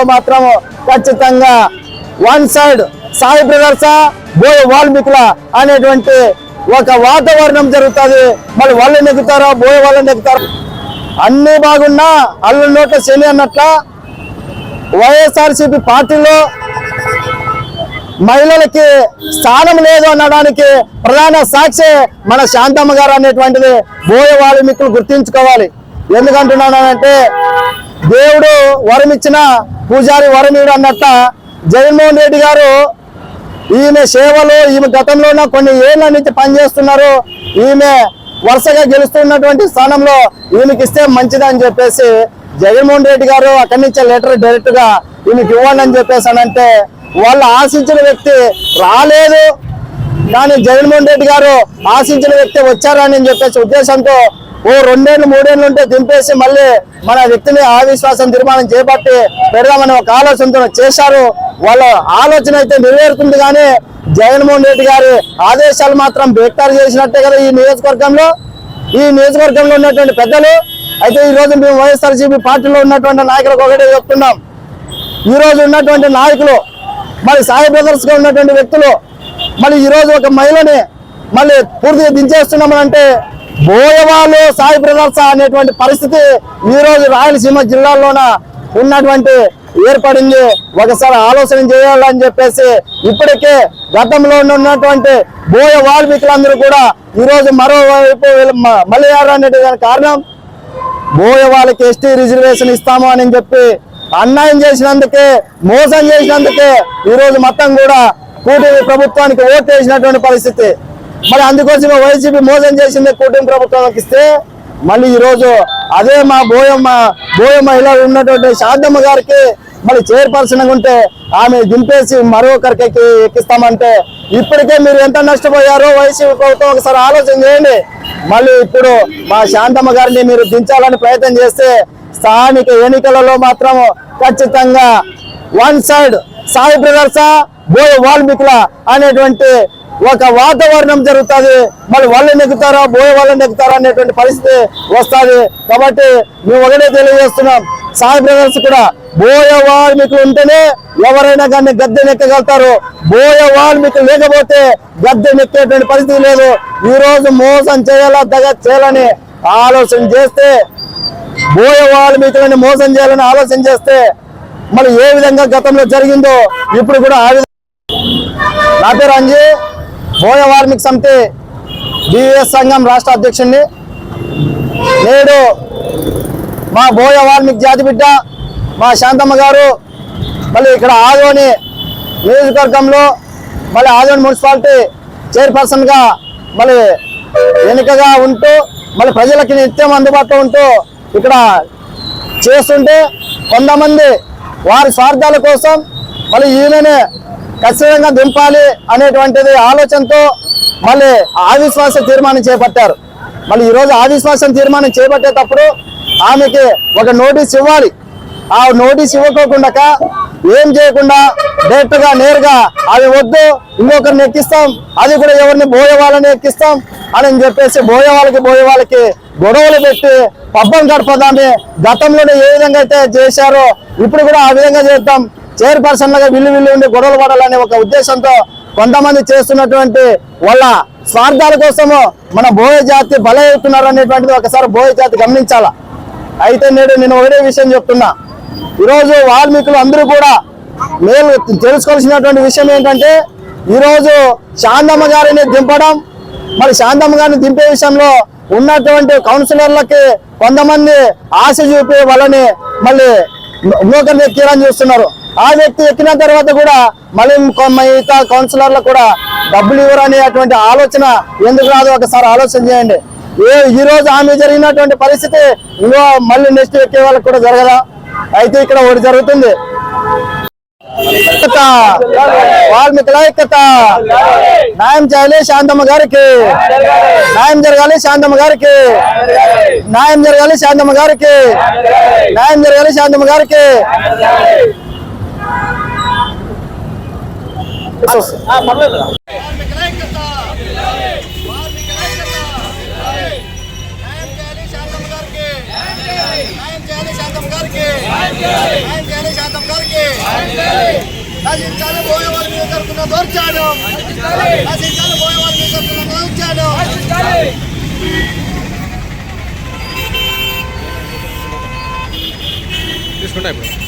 ఏరియాలో మాత్రం ఖచ్చితంగా వన్ సైడ్ సాయి బ్రదర్సా బోయ వాల్మీకుల అనేటువంటి ఒక వాతావరణం జరుగుతుంది. మళ్ళీ వాళ్ళు నెగ్గుతారా బోయ వాళ్ళు నెగ్గుతారా అన్ని బాగున్నా అల్లు నోట్ల శని అన్నట్ల? వైఎస్ఆర్సీపీ పార్టీలో మహిళలకి స్థానం లేదు అనడానికి ప్రధాన సాక్షి మన శాంతమ్మ గారు అనేటువంటిది బోయ వాల్మీకులు గుర్తించుకోవాలి. ఎందుకంటున్నానంటే దేవుడు వరం ఇచ్చిన పూజారి వరమీడు అన్నట్ట జగన్మోహన్ రెడ్డి గారు ఈమె సేవలు ఈమె గతంలోన కొన్ని ఏళ్ళ నుంచి పనిచేస్తున్నారు. ఈమె వరుసగా గెలుస్తున్నటువంటి స్థానంలో ఈమెకి ఇస్తే మంచిదని చెప్పేసి జగన్మోహన్ రెడ్డి గారు అక్కడి నుంచి లెటర్ డైరెక్ట్గా ఈమెకి ఇవ్వండి అని చెప్పేసి అని అంటే వాళ్ళు ఆశించిన వ్యక్తి రాలేదు. కానీ జగన్మోహన్ రెడ్డి గారు ఆశించిన వ్యక్తి వచ్చారని చెప్పేసి ఉద్దేశంతో ఓ రెండేళ్ళు మూడేళ్ళు ఉంటే దింపేసి మళ్ళీ మన వ్యక్తిని అవిశ్వాసం తీర్మానం చేపట్టి పెడదామని ఒక ఆలోచనతో చేశారు. వాళ్ళ ఆలోచన అయితే నెరవేరుతుంది కానీ జగన్మోహన్ రెడ్డి గారి ఆదేశాలు మాత్రం బేక్తారు చేసినట్టే కదా ఈ నియోజకవర్గంలో. ఈ నియోజకవర్గంలో ఉన్నటువంటి పెద్దలు అయితే ఈ రోజు మేము వైఎస్ఆర్సీపీ పార్టీలో ఉన్నటువంటి నాయకులకు ఒకటే చెప్తున్నాం. ఈ రోజు ఉన్నటువంటి నాయకులు మరి సాయి బ్రదర్స్గా ఉన్నటువంటి వ్యక్తులు మళ్ళీ ఈరోజు ఒక మహిళని మళ్ళీ పూర్తిగా దించేస్తున్నామని అంటే బోయవాళ్ళు సాయి బ్రదర్స్ అనేటువంటి పరిస్థితి ఈ రోజు రాయలసీమ జిల్లాలోన ఉన్నటువంటి ఏర్పడింది. ఒకసారి ఆలోచన చేయాలని చెప్పేసి ఇప్పటికే గతంలో ఉన్నటువంటి బోయ వాల్మీకులందరూ కూడా ఈ రోజు మరోవైపు వీళ్ళు మ- మళ్ళీ అనేటువంటి కారణం? బోయ వాళ్ళకి ఎస్టీ రిజర్వేషన్ ఇస్తాము అని చెప్పి అన్యాయం చేసినందుకే మోసం చేసినందుకే ఈ రోజు మొత్తం కూడా కూటమి ప్రభుత్వానికి ఓటు వేసినటువంటి పరిస్థితి. మరి అందుకోసం వైసీపీ మోసం చేసింది కూటమి ప్రభుత్వానికి ఇస్తే మళ్ళీ ఈ రోజు అదే మా బోయమ్మ బోయమ్మ ఇలా ఉన్నటువంటి శాంతమ్మ గారికి మళ్ళీ చైర్పర్సన్గా ఉంటే ఆమె దింపేసి మరొకరికి ఎక్కిస్తామంటే ఇప్పటికే మీరు ఎంత నష్టపోయారో వైసీపీ ప్రభుత్వం ఒకసారి ఆలోచన చేయండి. మళ్ళీ ఇప్పుడు మా శాంతమ్మ గారిని మీరు దించాలని ప్రయత్నం చేస్తే స్థానిక ఎన్నికలలో మాత్రం ఖచ్చితంగా వన్ సైడ్ సాయి బ్రదర్సా బోయ వాల్మీకుల అనేటువంటి ఒక వాతావరణం జరుగుతుంది. మళ్ళీ వాళ్ళు నెగ్గుతారా బోయ వాళ్ళు నెగ్గుతారా అనేటువంటి పరిస్థితి వస్తుంది. కాబట్టి మేము ఒకటే తెలియజేస్తున్నాం. సాయి బ్రదర్స్ కూడా బోయ వాల్మీకులు ఉంటేనే ఎవరైనా కానీ గద్దె నెక్కగలుగుతారు. బోయ వాల్మీకులు లేకపోతే గద్దె నెక్కేటువంటి పరిస్థితి లేదు. ఈ రోజు మోసం చేయాలా దగ్గర చేయాలని ఆలోచన చేస్తే బోయ వాల్మీకులని మోసం చేయాలని ఆలోచన చేస్తే మరి ఏ విధంగా గతంలో జరిగిందో ఇప్పుడు కూడా ఆ విధంగా నా పేరు అంజీ. బోయ వాల్మీకి సమితి బిఎస్ సంఘం రాష్ట్ర అధ్యక్షుడిని నేడు మా బోయ వాల్మీకి జాతి బిడ్డ మా శాంతమ్మ గారు మళ్ళీ ఇక్కడ ఆదోని నియోజకవర్గంలో మళ్ళీ ఆదోని మున్సిపాలిటీ చైర్పర్సన్గా మళ్ళీ ఎన్నికగా ఉంటూ మళ్ళీ ప్రజలకి నిత్యం అందుబాటులో ఉంటూ ఇక్కడ చేస్తుంటే కొంతమంది వారి స్వార్థాల కోసం మళ్ళీ ఈయననే ఖచ్చితంగా దింపాలి అనేటువంటిది ఆలోచనతో మళ్ళీ అవిశ్వాస తీర్మానం చేపట్టారు. మళ్ళీ ఈరోజు అవిశ్వాసం తీర్మానం చేపట్టేటప్పుడు ఆమెకి ఒక నోటీస్ ఇవ్వాలి. ఆ నోటీస్ ఇవ్వకోకుండా ఏం చేయకుండా డైరెక్ట్గా నేరుగా అవి వద్దు ఇంకొకరిని ఎక్కిస్తాం అది కూడా ఎవరిని బోయే వాళ్ళని ఎక్కిస్తాం అని చెప్పేసి బోయే వాళ్ళకి బోయే వాళ్ళకి గొడవలు పెట్టి పబ్బం గడపదాన్ని గతంలోనే ఏ విధంగా అయితే చేశారో ఇప్పుడు కూడా ఆ విధంగా చేద్దాం. చైర్పర్సన్ లాగా విల్లు విల్లు ఉండి గొడవలు పడాలనే ఒక ఉద్దేశంతో కొంతమంది చేస్తున్నటువంటి వాళ్ళ స్వార్థాల కోసము మన బోయ జాతి బలవుతున్నారు అనేటువంటిది ఒకసారి బోయ జాతి గమనించాలా. అయితే నేడు నేను ఒకటే విషయం చెప్తున్నా. ఈరోజు వాల్మీకులు అందరూ కూడా మేలు తెలుసుకోవాల్సినటువంటి విషయం ఏంటంటే ఈరోజు శాంతమ్మ గారిని దింపడం మరి శాంతమ్మ గారిని దింపే విషయంలో ఉన్నటువంటి కౌన్సిలర్లకి కొంతమంది ఆశ చూపి వాళ్ళని మళ్ళీ ఇంకొకరిని ఎక్కిరని చూస్తున్నారు. ఆ వ్యక్తి ఎక్కిన తర్వాత కూడా మళ్ళీ మిగతా కౌన్సిలర్లు కూడా డబ్బులు ఇవ్వరు అనేటువంటి ఆలోచన ఎందుకు రాదు? ఒకసారి ఆలోచన చేయండి. ఏ ఈ రోజు ఆమె జరిగినటువంటి పరిస్థితి ఇంకో మళ్ళీ నెక్స్ట్ ఎక్కే వాళ్ళకి కూడా జరగదా? అయితే ఇక్కడ ఒకటి జరుగుతుంది. ఐక్యత వాల్మీకుల ఐక్యత న్యాయం చేయాలి శాంతమ్మ గారికి. న్యాయం జరగాలి శాంతమ్మ గారికి. న్యాయం జరగాలి శాంతమ్మ గారికి. న్యాయం జరగాలి శాంతమ్మ గారికి కార్మికుల ఐక్యత కార్మికుల ఐక్యత న్యాయం చేయాలి శాంతమ్మ గారికి న్యాయం చేయాలి శాంతమ్మ గారికి న్యాయం చేయాలి శాంతమ్మ శాంతం గారికి నశించాలి పోయే వాళ్ళ మీద జరుగుతున్న దౌర్జన్యం నశించాలి పోయే వాళ్ళ మీద జరుగుతున్న దౌర్జన్యం తీసుకుంటా ఇప్పుడు.